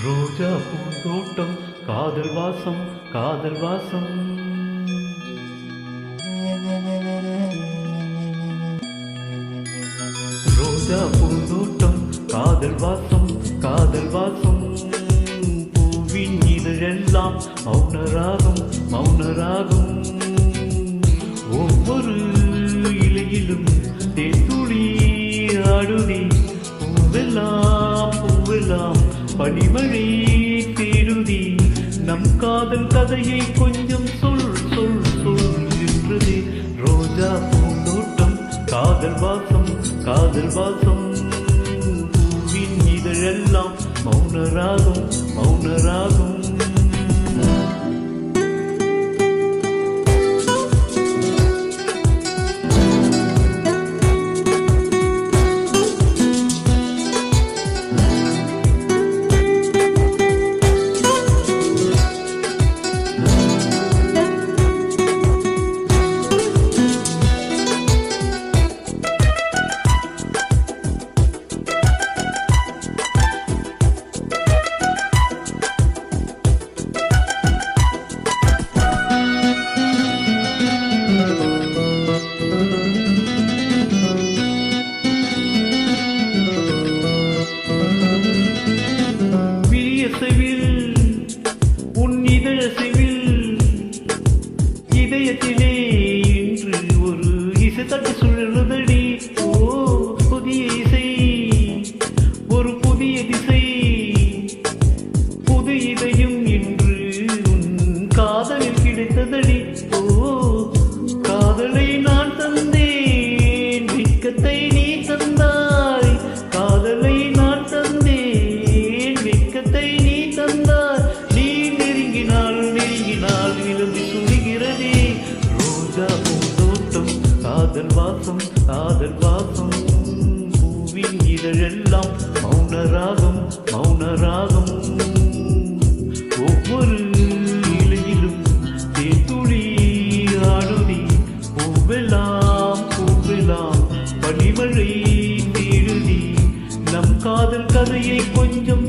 ரோஜா பூந்தோட்டம் காதல் வாசம் காதல் வாசம். ரோஜா பூந்தோட்டம் காதல் வாசம் காதல் வாசம். பூவின் இதழெல்லாம் மௌனராகும் மௌனராகும். ஒவ்வொரு இலையிலும் தே பனிமழை தேடுதி நம் காதல் கதையை கொஞ்சம் சொல் சொல் சொல் என்றது ரோஜா பூந்தோட்டம் காதல் வாசம் காதல் வாசம். பூவின் இதழெல்லாம் மௌனராகும் மௌனராகும். கிடைத்ததடி ஓ காதலை நான் தந்தேன். விக்கத்தை நீ தந்தாய். காதலை நான் தந்தேன். விக்கத்தை நீ தந்தாய். நீ நெருங்கினால் நெருங்கினால் விழுந்து சுடுகிறதே ரோஜா பூந்தோட்டம் காதல் வாசம் காதல் வாசம். பூவின் இதழெல்லாம் மௌனராக பூவெல்லாம் பூவெல்லாம் பனிமழை தேடுதி நம் காதல் கதையை கொஞ்சம்